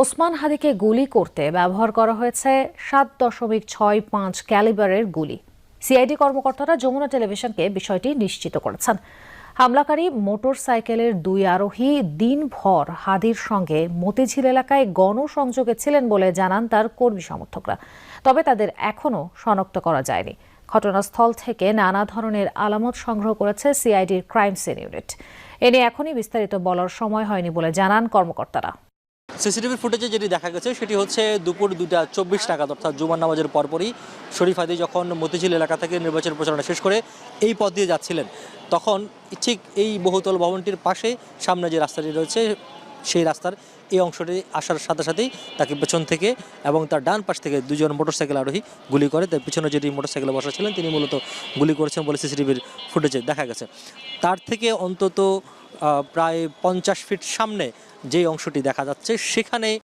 ওসমান হাদিকে গুলি করতে ব্যবহার করা হয়েছে সাত দশমিক ছয় পাঁচ ক্যালিবারের গুলি। সিআইডি কর্মকর্তারা যমুনা টেলিভিশনকে বিষয়টি নিশ্চিত করেছেন। হামলাকারী মোটরসাইকেলের দুই আরোহী দিনভর হাদির সঙ্গে মতিঝিল এলাকায় গণসংযোগে ছিলেন বলে জানান তার কর্মী সমর্থকরা। তবে তাদের এখনও শনাক্ত করা যায়নি। ঘটনাস্থল থেকে নানা ধরনের আলামত সংগ্রহ করেছে সিআইডির ক্রাইম সিন ইউনিট। এ নিয়ে এখনই বিস্তারিত বলার সময় হয়নি বলে জানান কর্মকর্তারা। সিসিটিভি ফুটেজে যেটি দেখা গেছে, সেটি হচ্ছে দুপুর দুটা চব্বিশ টাকা অর্থাৎ জুমার নামাজের পরপরই শরীফ হাদি যখন মতিঝিল এলাকা থেকে নির্বাচন প্রচারণা শেষ করে এই পথ দিয়ে যাচ্ছিলেন। তখন ঠিক এই বহুতল ভবনটির পাশে সামনে যে রাস্তাটি রয়েছে, সেই রাস্তার এই অংশটি আসার সাথে সাথেই তাকে পেছন থেকে এবং তার ডান পাশ থেকে দুজন মোটরসাইকেল আরোহী গুলি করে। তার পিছনে যেটি মোটরসাইকেলে বসা ছিলেন তিনি মূলত গুলি করেছেন বলে সিসিটিভির ফুটেজে দেখা গেছে। তার থেকে অন্তত প্রায় পঞ্চাশ ফিট সামনে যে অংশটি দেখা যাচ্ছে সেখানে